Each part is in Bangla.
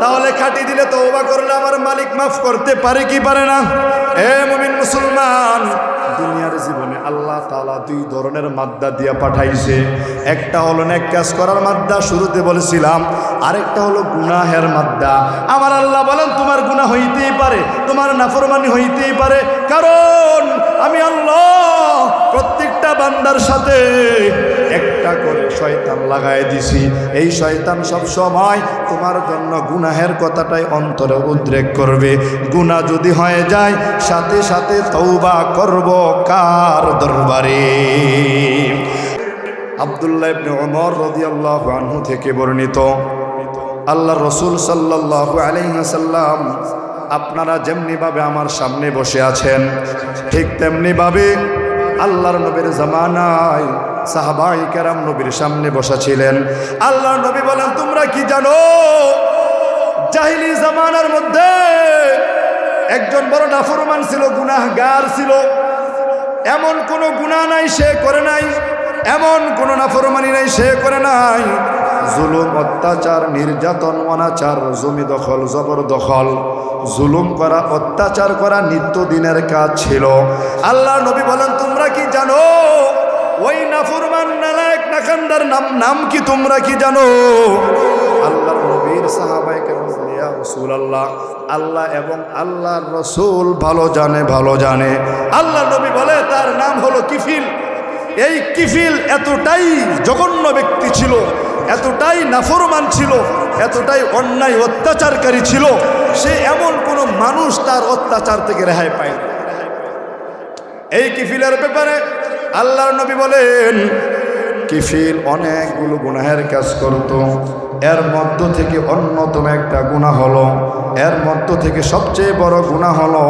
তাহলে খাটি দিলে তো তওবা করলে আমার মালিক মাফ করতে পারে কি পারে না? এ মুমিন মুসলমান, দুনিয়ার জীবনে আল্লাহ তাআলা দুই ধরনের মাদ্দা দিয়া পাঠাইছে। একটা হলো নেক কাজ করার মাদ্দা, শুরুতে বলেছিলাম। আরেকটা হলো গুনাহের মাদ্দা। আমার আল্লাহ বলেন, তোমার গুনাহ হইতেই পারে, তোমার নাফরমানি হইতেই পারে। কারণ আমি আল্লাহ প্রত্যেকটা বান্দার সাথে একটা করে শয়তান লাগাই দিছি। এই শয়তান সব সময় তোমার জন্য গুনাহের কথাটাই অন্তরে উদ্রেক করবে। গুনাহ যদি হয়ে যায়, সাথে সাথে তৌবা করব কার দরবারে? আব্দুল্লাহ ইবনে ওমর রাদিয়াল্লাহু আনহু থেকে বর্ণিত, আল্লাহ রসুল সাল্লাল্লাহু আলাইহি সাল্লাম আপনারা যেমনিভাবে আমার সামনে বসে আছেন, ঠিক তেমনিভাবে আল্লাহর নবীর জামানায় সাহাবাই কেরাম নবীর সামনে বসা ছিলেন। আল্লাহর নবী বলেন, তোমরা কি জানো? জাহিলি জামানার মধ্যে একজন বড় নাফরমান ছিল, গুনাহগার ছিল। এমন কোনো গুণা নাই সে করে নাই, এমন কোনো নাফরমানি নাই সে করে নাই। জুলুম, অত্যাচার, নির্যাতন, অনাচার, জমি দখল জবরদখল জুলুম করা, অত্যাচার করা নিত্যদিনের কাজ ছিল। আল্লাহ নবী বলেন, তোমরা কি জানো? ওই নাফরমান নাম নাম কি তোমরা কি জানো? আল্লাহর নবীর সাহাবাই আল্লাহ আল্লাহ এবং আল্লাহর রসুল ভালো জানে ভালো জানে। আল্লাহ নবী বলে, তার নাম হলো কিফিল। এই কিফিল এতটাই জঘন্য ব্যক্তি ছিল এতটাই নাফরমান ছিল, এতটাই অন্যায় অত্যাচারকারী ছিল, সে এমন কোনো মানুষ তার অত্যাচার থেকে রেহাই পায় এই কিফিলের ব্যাপারে আল্লাহর নবী বলেন কিফিল অনেকগুলো গুনাহের কাজ করত। এর মধ্য থেকে অন্যতম একটা গুণা হলো, এর মধ্য থেকে সবচেয়ে বড় গুণা হলো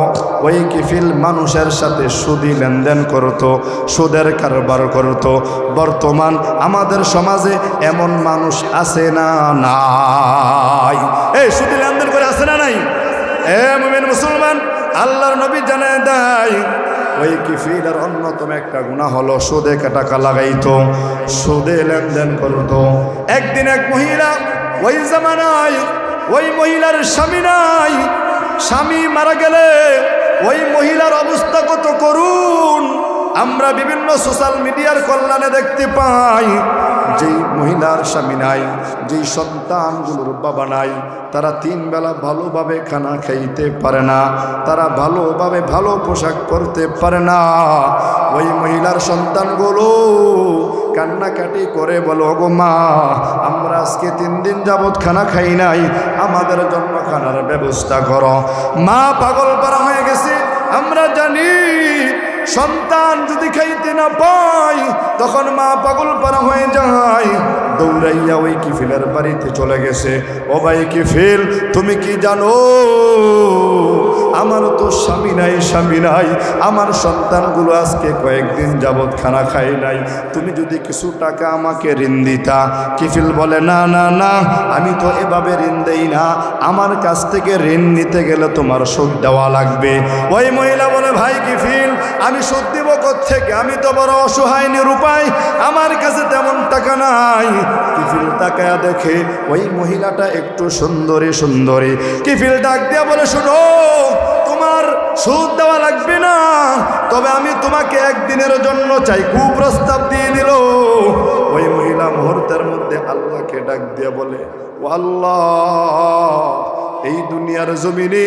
ওই কিফিল মানুষের সাথে সুদি লেনদেন করত, সুদের কারবার করত। বর্তমান আমাদের সমাজে এমন মানুষ আছে না নাই? এই সুদি লেনদেন করে আছে না নাই? এ মুমিন মুসলমান, আল্লাহর নবী জানায় দেয় ওই কিফিলের অন্যতম একটা গুণা হলো সুদে টাকা লাগাইতো, সুদে লেনদেন করতো। একদিন এক মহিলা, ওই জামানায়, ওই মহিলার স্বামী নাই, স্বামী মারা গেলে ওই মহিলার অবস্থা কত করুন আমরা বিভিন্ন সোশ্যাল মিডিয়ার কল্যাণে দেখতে পাই যেই মহিলার স্বামী নাই, যেই সন্তানগুলোর বাবা নাই, তারা তিন বেলা ভালোভাবে খানা খাইতে পারে না, তারা ভালোভাবে ভালো পোশাক পরতে পারে না। ওই মহিলার সন্তানগুলো কান্নাকাটি করে বলো গো মা, আমরা আজকে তিন দিন যাবৎ খানা খাই নাই, আমাদের জন্য খানার ব্যবস্থা করো। মা পাগল পারা হয়ে গেছে, আমরা জানি সন্তান যদি খাইতে না পায়, তখন মা পাগল পারা হয়ে যায়। দৌড়াইয়া ওই কিফিলের বাড়িতে চলে গেছে। ও ভাই কিফিল, তুমি কি জানো? আমার তো স্বামী নাই স্বামী নাই। আমার সন্তানগুলো আজকে কয়েকদিন যাবৎ খানা খাই নাই। তুমি যদি কিছু টাকা আমাকে ঋণ দিতা? কিফিল বলে, না না না, আমি তো এভাবে ঋণ দেই না। আমার কাছ থেকে ঋণ নিতে গেলে তোমার সুদ দেওয়া লাগবে। ওই মহিলা বলে, ভাই কিফিল, আমি সুদ দিব থেকে আমি তো বড় অসহায়, নিরুপায়। আমার কাছে তেমন টাকা নাই। কিফিল তাকায়া দেখে ওই মহিলাটা একটু সুন্দরী সুন্দরী। কিফিল ডাক দিয়া বলে, শোনো সুদ দেওয়া লাগবে না। তবে আমি তোমাকে একদিনের জন্য চাই কুপ্রস্তাব দিয়ে দিল। ওই মহিলা মুহূর্তের মধ্যে আল্লাহকে ডাক দিয়ে বলে, ও আল্লাহ, এই দুনিয়ার জমিনে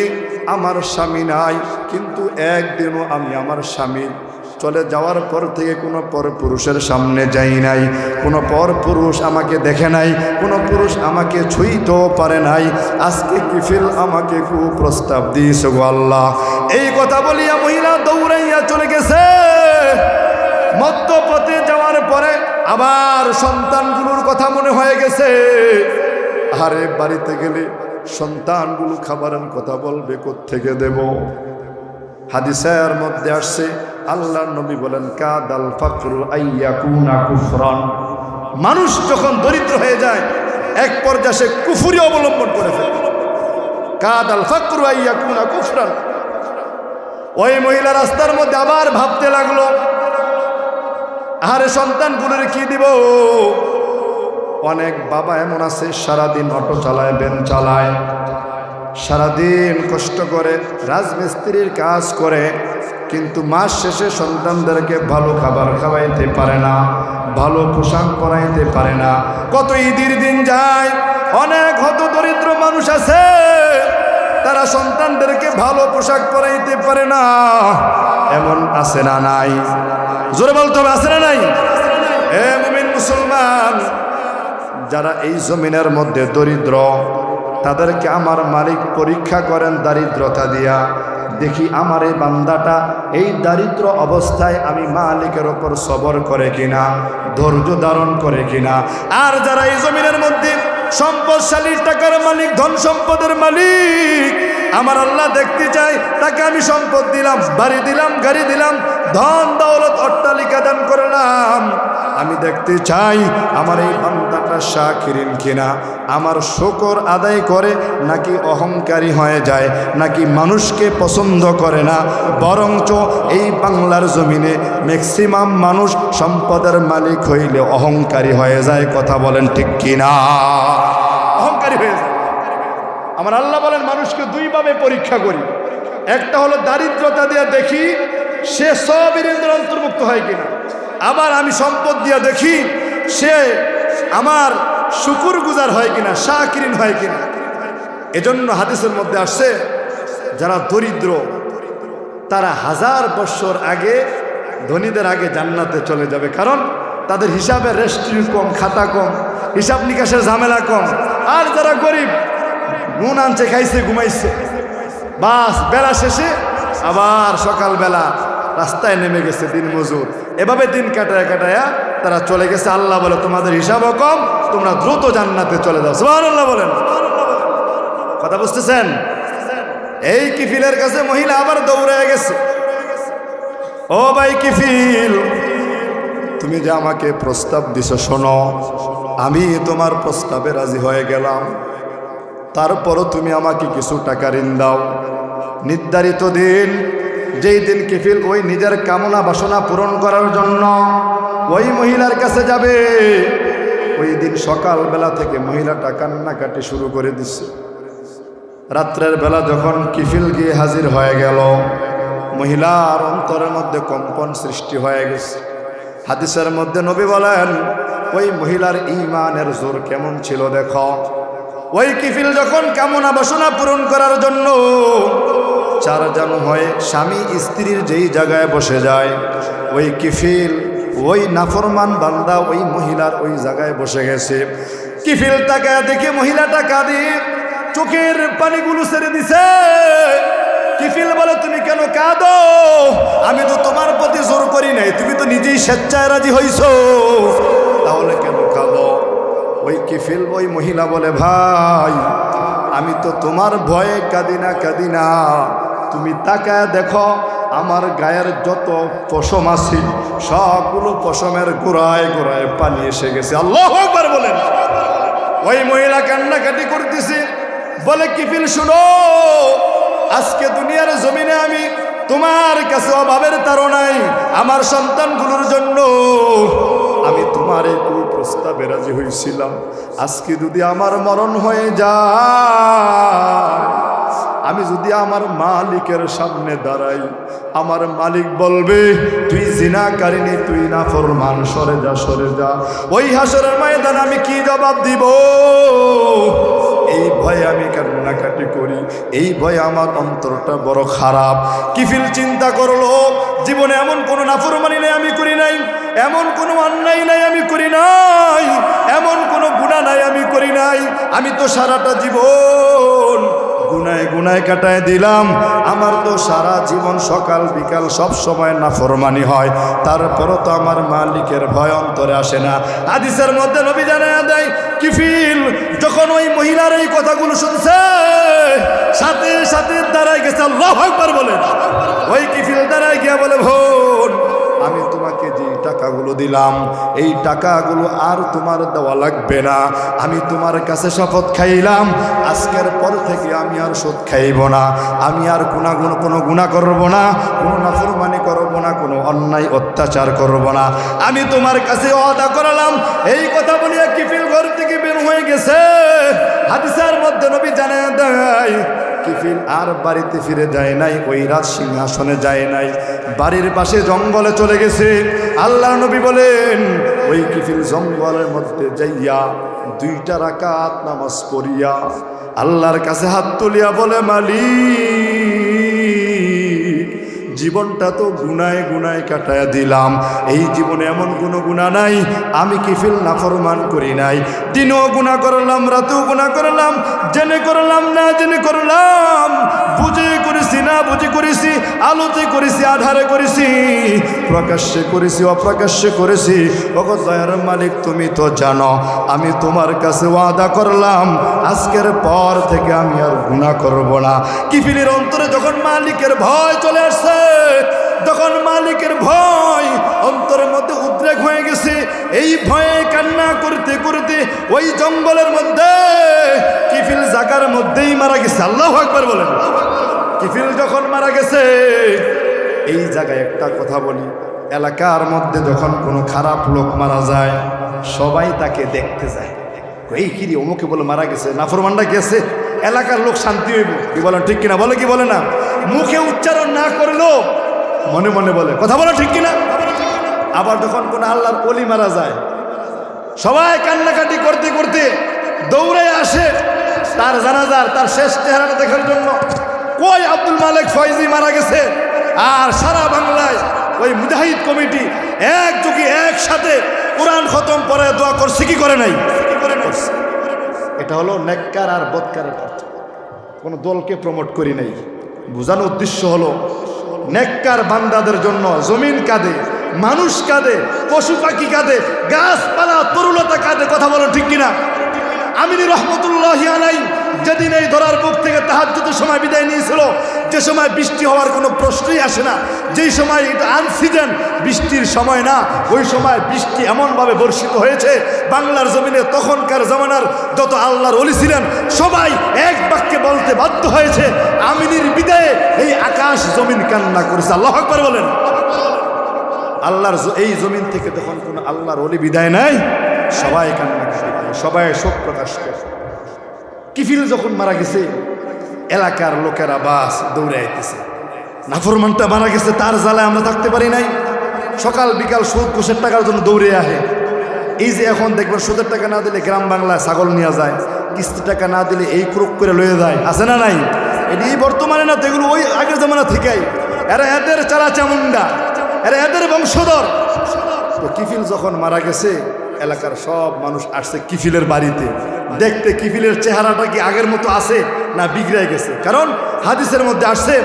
আমার স্বামী নাই, কিন্তু একদিনও আমি আমার স্বামী চলে যাওয়ার পর থেকে কোনো পর পুরুষের সামনে যাই নাই। কোনো পর পুরুষ আমাকে দেখে নাই, কোনো পুরুষ আমাকে ছুঁইতেও পারে নাই। আজকে কিফিল আমাকে খুব প্রস্তাব দিয়েছে গো আল্লাহ। এই কথা বলিয়া মহিলা দৌড়াইয়া চলে গেছে। মধ্যপথে যাওয়ার পরে আবার সন্তানগুলোর কথা মনে হয়ে গেছে। আরে বাড়িতে গেলে সন্তানগুলো খাবারের কথা বলবে থেকে দেব? হাদিসের মধ্যে আসছে আল্লাহ নবী বলেন, কাদাল ফাকরু আইয়াকুনা কুফরান। মানুষ যখন দরিদ্র হয়ে যায়, এক পর্যায়ে সে কুফুরি অবলম্বন করে ফেলে। কাদাল ফাকরু আইয়াকুনা কুফরান। ওই মহিলা রাস্তার মধ্যে আবার ভাবতে লাগল আরে সন্তানগুলোর কি দিব? অনেক বাবা এমন আছে, সারাদিন অটো চালায়, ভ্যান চালায়। সারাদিন কষ্ট করে রাজমিস্ত্রির কাজ করে, কিন্তু মাস শেষে সন্তানদেরকে ভালো খাবার খাওয়াইতে পারে না, ভালো পোশাক পরাইতে পারে না। কত ঈদের দিন যায়, অনেক হত দরিদ্র মানুষ আছে, তারা সন্তানদেরকে ভালো পোশাক পরাইতে পারে না। এমন আছে না নাই? জোরে বলতে হবে, আছে না নাই? এ মুমিন মুসলমান, যারা এই জমিনের মধ্যে দরিদ্র তাদেরকে আমার মালিক পরীক্ষা করেন দারিদ্রতা দিয়া। দেখি আমার এই বান্দাটা এই দারিদ্র অবস্থায় আমি মালিকের ওপর সবর করে কিনা, ধৈর্য ধারণ করে কিনা। আর যারা এই জমিনের মধ্যে সম্পদশালী টাকার মালিক, ধন সম্পদের মালিক, আমার আল্লাহ দেখতে চাই তাকে আমি সম্পদ দিলাম, বাড়ি দিলাম, গাড়ি দিলাম, ধন, দৌলত, অট্টালিকা দান করলাম। আমি দেখতে চাই আমার এই বান্দাটা শাকিরিন কিনা? আমার শকর আদায় করে নাকি অহংকারী হয়ে যায়, নাকি মানুষকে পছন্দ করে না? বরঞ্চ এই বাংলার জমিনে ম্যাক্সিমাম মানুষ সম্পদের মালিক হইলে অহংকারী হয়ে যায়, কথা বলেন ঠিক কিনা? অহংকারী হয়ে যায়। আমার আল্লাহ বলেন, মানুষকে দুইভাবে পরীক্ষা করি। একটা হলো দারিদ্রতা দিয়ে দেখি সে সবের অন্তর্ভুক্ত হয় কিনা। আবার আমি সম্পদ দিয়ে দেখি সে আমার শুকুর গুজার হয় কিনা, শাকিরিন হয় কিনা? এজন্য হাদিসের মধ্যে আসছে, যারা দরিদ্র, তারা হাজার বছর আগে, ধনীদের আগে জান্নাতে চলে যাবে। কারণ তাদের হিসাবে রেস্ট্রি কম, খাতা কম, হিসাব নিকাশের ঝামেলা কম। আর যারা গরিব, নুন আনছে, খাইছে, ঘুমাইছে, বাস, বেলা শেষে আবার সকালবেলা রাস্তায় নেমে গেছে দিন মজুর এভাবে দিন কাটায় কাটায়া তারা চলে গেছে, আল্লাহ বলে, তোমাদের হিসাবও কম, তোমরা দ্রুত জান্নাতে চলে যাও। সুবহান আল্লাহ বলেন। কথা বুঝতেছেন? এই কিফিলের কাছে মহিলা আবার দৌড়ে গেছে। ও ভাই কিফিল, তুমি যে আমাকে প্রস্তাব দিছ, শোনো, আমি তোমার প্রস্তাবে রাজি হয়ে গেলাম। তারপরও তুমি আমাকে কিছু টাকা ঋণ দাও। নির্ধারিত দিন, যেই দিন কিফিল ওই নিজের কামনা বাসনা পূরণ করার জন্য ওই মহিলার কাছে যাবে। ওই দিন সকালবেলা থেকে মহিলাটা কান্নাকাটি শুরু করে দিচ্ছে রাত্রের বেলা যখন কিফিল গিয়ে হাজির হয়ে গেল, মহিলার অন্তরের মধ্যে কম্পন সৃষ্টি হয়ে গেছে। হাদিসের মধ্যে নবী বলেন, ওই মহিলার ইমানের জোর কেমন ছিল দেখো। ওই কিফিল যখন কামনা বাসনা পূরণ করার জন্য চারজন হয়ে স্বামী স্ত্রীর যেই জায়গায় বসে যায়, ওই কিফিল ওই নাফরমান বান্দা ওই মহিলার ওই জায়গায় বসে গেছে। কিফিল তাকে দেখে মহিলাটা কাঁদে। চোখের পানিগুলো ছেড়ে দিছে। কিফিল বলে, তুমি কেন কাঁদো? আমি তো তোমার প্রতি জোর করি নাই। তুমি তো নিজেই স্বেচ্ছায় রাজি হইছো। তাহলে কেন কাঁদো? ওই কিফিল, ওই মহিলা বলে, ভাই, আমি তো তোমার ভয়ে কাঁদিনা কাঁদিনা তুমি তাকায় দেখো, আমার গায়ের যত পশম আছে সবগুলো পশমের গোড়ায় গোড়ায় পানি এসে গেছে। আল্লাহ একবার বলেন। ওই মহিলা কান্নাকাটি করতেছে। বলে, কিফিল, শুনো, আজকে দুনিয়ার জমিনে আমি তোমার কাছে অভাবের তারণাই আমার সন্তানগুলোর জন্য আমি তোমার এই প্রস্তাবে রাজি হয়েছিলাম আজকে যদি আমার মরণ হয়ে যায় আমি যদি আমার মালিকের সামনে দাঁড়াই, আমার মালিক বলবে, তুই জিনা কারিনি তুই না ফরমান সরে যা সরে যা। ওই হাসরের ময়দান আমি কি জবাব দিব? এই ভয়ে আমি কান্নাকাটি করি। এই ভয়ে আমার অন্তরটা বড় খারাপ। কিফিল চিন্তা করল, জীবনে এমন কোনো নাফরমানি নাই আমি করি নাই, এমন কোনো অন্যায় নাই আমি করি নাই, এমন কোনো গুণা নাই আমি করি নাই। আমি তো সারাটা জীবন গুনায় গুনায় কাটায় দিলাম। আমার তো সারা জীবন সকাল বিকাল সব সময় না ফরমানি হয়। তারপরও তো আমার মালিকের ভয় অন্তরে আসে না। আদিসের মধ্যে নবী জানায় দেয়, কিফিল, যখন ওই মহিলার এই কথাগুলো শুনছে, সাথে সাথে দাঁড়ায় গেছে, আল্লাহ একবার দিলাম। এই টাকাগুলো আর তোমার দেওয়া লাগবে না। আমি তোমার কাছে শপথ খাইলাম। আজকের পর থেকে আমি আর সুদ খাইব না। আমি আর গুণাগুণ, কোনো গুণা করব না, কোনো নাফরমানি করব না, কোনো অন্যায়, অত্যাচার করব না। আমি তোমার কাছে অদা করালাম। এই কথা বলিয়া কিফিল ঘর থেকে বের হয়ে গেছে। হাদিসের মধ্যে নবী জানায় দেয় কিফিল আর বাড়িতে ফিরে যায় নাই ওই রাজ সিংহাসনে যায় নাই। বাড়ির পাশে জঙ্গলে চলে গেছে। আল্লাহ নবী বলেন, ওই কিফিল জঙ্গলের মধ্যে যাইয়া দুইটা রাকাত নামাজ পড়িয়া আল্লাহর কাছে হাত তুলিয়া বলে, মালিক জীবনটা তো গুনায় গুনায় কাটায় দিলাম। এই জীবনে এমন কোনো গুণা নাই, আমি কিফিল নাফরমান করি নাই। দিনও গুণা করলাম, রাতেও গুণা করলাম, জেনে করলাম না জেনে করলাম। বুঝে করেছি, আলোতে করেছি, আধারে করেছি, প্রকাশ্যে করেছি, অপ্রকাশ্যে করেছি। ওগো দয়ার মালিক, তুমি তো জানো, আমি তোমার কাছে ওয়াদা করলাম, আজকের পর থেকে আমি আর গুণা করব না। কিফিলের অন্তরে যখন মালিকের ভয় চলে আসছে তখন মালিকের ভয় অন্তরের মধ্যে উদ্রেক হয়ে গেছে, এই ভয়ে কান্না করতে করতে ওই জঙ্গলের মধ্যে কিফিল জাগার মধ্যেই মারা গেছে। আল্লাহ একবার বলেন। কিফিল যখন মারা গেছে, এই জায়গায় একটা কথা বলি, এলাকার মধ্যে যখন কোনো খারাপ লোক মারা যায়, সবাই তাকে দেখতে যায়। এই কিরি অমুকে বলে মারা গেছে নাফরমানটা গেছে এলাকার লোক শান্তি হইব। কি বলেন, ঠিক কিনা? বলে কি বলে না? মুখে উচ্চারণ না করলেও মনে মনে বলে। কথা বলো ঠিক কিনা? আবার যখন কোনো আল্লাহর অলি মারা যায়, সবাই কান্নাকাটি করতে করতে দৌড়ে আসে, তার জানাজার, তার শেষ চেহারাটা দেখার জন্য। কই আব্দুল মালিক ফয়জি মারা গেছে? আর সারা বাংলায় ওই মুজাহিদ কমিটি এক যুগে একসাথে কোরআন খতম পরে দোয়া করছে, কি করে নাই। এটা হলো নেককার আর বৎকারের পার্থক্য। কোনো দলকে প্রমোট করি নাই। বোঝানোর উদ্দেশ্য হলো, নেককার বান্দাদের জন্য জমিন কাঁদে, মানুষ কাঁদে, পশু পাখি কাঁদে, গাছপালা তরুলতা কাঁদে, কথা বলো ঠিক কিনা? আমিনী রহমতুল্লাহ আলাই যেদিন এই ধরার বুক থেকে তাহাজ্জুদের সময় বিদায় নিয়েছিল, যে সময় বৃষ্টি হওয়ার কোনো প্রশ্নই আসে না, যেই সময় এটা আনসিজন বৃষ্টির সময় না, ওই সময় বৃষ্টি এমনভাবে বর্ষিত হয়েছে, বাংলার জমিনে তখনকার জমানার যত আল্লাহর অলি ছিলেন, সবাই এক বাক্যে বলতে বাধ্য হয়েছে, আমিনীর বিদায়ে এই আকাশ জমিন কান্না করেছে। আল্লাহ আকবর বলেন। আল্লাহর এই জমিন থেকে তখন কোনো আল্লাহর অলি বিদায় নাই সবাই কান্না সবাই শোক প্রকাশ করে। কিফিল যখন মারা গেছে, এলাকার লোকেরা বাস দৌড়ে আইতেছে। নাফরমানটা মারা গেছে, তার জ্বালায় আমরা থাকতে পারি নাই। সকাল, বিকাল সুদ ঘুষের টাকার জন্য দৌড়ে আহে। এই যে এখন দেখবেন, সুদের টাকা না দিলে গ্রাম বাংলায় ছাগল নিয়ে যায়, কিস্তি টাকা না দিলে এই ক্রোক করে লয়ে যায়। আছে না নাই? এটি বর্তমানে না, তো ওই আগের জামানা থেকেই। এরা এদের চালা চামুন্ডা এরা এদের বংশধর। তো কিফিল যখন মারা গেছে, এলাকার সব মানুষ আসছে কিফিলের বাড়িতে। দেখতে কিফিলের চেহারাটা কি আগের মতো আছে না বিগড়ে গেছে? কারণ হাদিসের মধ্যে আসছে,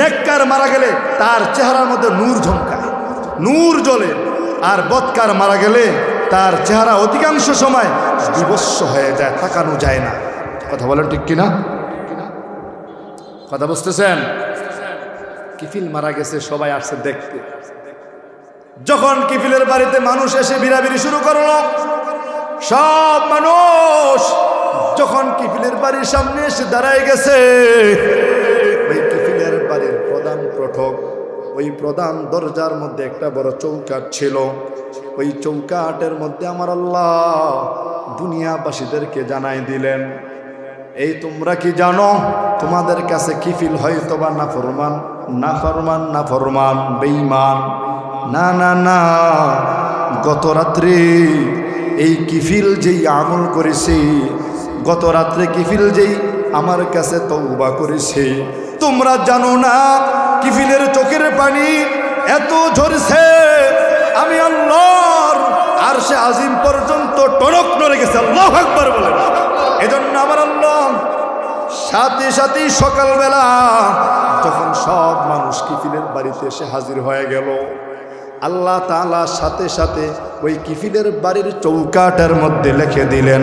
নেককার মারা গেলে তার চেহারার মধ্যে নূর ঝমকায় নূর জ্বলে। আর বৎকার মারা গেলে তার চেহারা অধিকাংশ সময় বিবস্ব হয়ে যায়, তাকানো যায় না। কথা বলেন ঠিক কিনা? কথা বুঝতেছেন? কিফিল মারা গেছে, সবাই আসছে দেখতে। যখন কিফিলের বাড়িতে মানুষ এসে বিড়াবিড়ি শুরু করল সব মানুষ যখন কিফিলের বাড়ির সামনে এসে দাঁড়ায় গেছে, ওই কিফিলের বাড়ির প্রধান প্রঠক ওই প্রধান দরজার মধ্যে একটা বড় চৌকাট ছিল। ওই চৌকাটের মধ্যে আমার আল্লাহ দুনিয়াবাসীদেরকে জানাই দিলেন, এই তোমরা কি জানো, তোমাদের কাছে কিফিল হয়তো বা না ফরমান না ফরমান না ফরমান বেইমান না না না, গত রাত্রে এই কিফিল যেই আমল করেছে, গত রাত্রে কিফিল যেই আমার কাছে তৌবা করেছে। তোমরা জানো না, কিফিলের চোখের পানি এত ঝরছে, আমি আল্লাহর আর সে আজিম পর্যন্ত টনক নড়ে গেছে, আল্লাহ একবার বলেন এজন্য আমার আল্লাহ সাথে সাথেই সকালবেলা যখন সব মানুষ কিফিলের বাড়িতে এসে হাজির হয়ে গেল আল্লাহ তালা সাথে সাথে ওই কিফিলের বাড়ির চৌকাটার মধ্যে লিখে দিলেন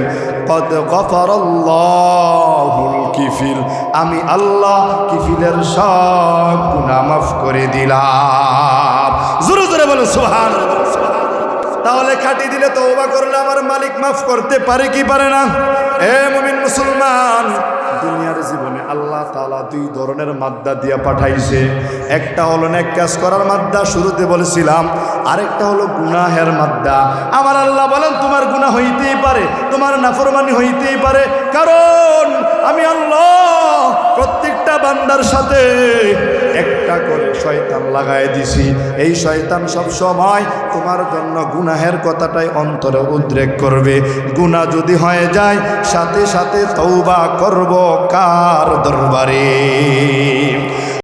কিফিল আমি আল্লাহ কিফিলের সব গুনাহ মাফ করে দিলাম। জোরে জোরে বলো সুবহানাল্লাহ। তাহলে খাটি দিলে তওবা করলে আমার মালিক মাফ করতে পারে কি পারে না? এ মুমিন মুসলমান দুনিয়ার জীবনে আল্লাহ তালা দুই ধরনের মাদ্দা দিয়া পাঠাইছে। একটা হলো নেক কাজ করার মাদ্দা, শুরুতে বলেছিলাম, আরেকটা হলো গুনাহের মাদ্দা। আমার আল্লাহ বলেন, তোমার গুণা হইতেই পারে, তোমার নাফরমানি হইতেই পারে। কারণ আমি আল্লাহ বান্দার সাথে একটা করে শয়তান লাগায় দিছি। এই শয়তান সব সময় তোমার জন্য গুনাহের কথাটাই অন্তরে উদ্রেক করবে। গুণা যদি হয়ে যায়, সাথে সাথে তৌবা করব কার দরবারে?